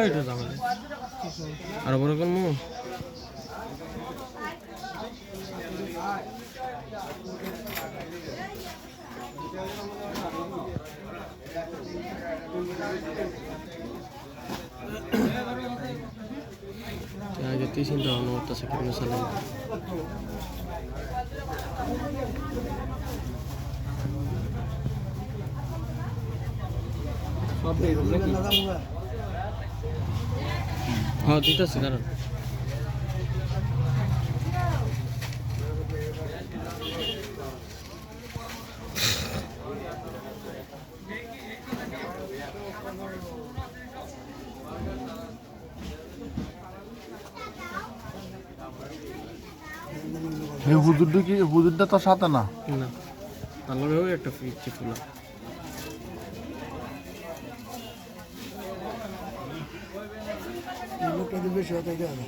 এটা যাবে আর বড় করব আগে তুই চিন্তা ভাবনা করতেছে কেমন চালাই হ্যাঁ দিতেছে কারণ এই হুজুরটা কি হুজুরটা তো সাথে না। না একটা পিচ্ছি ফুলা। লোকটা বেশি হতে গেলে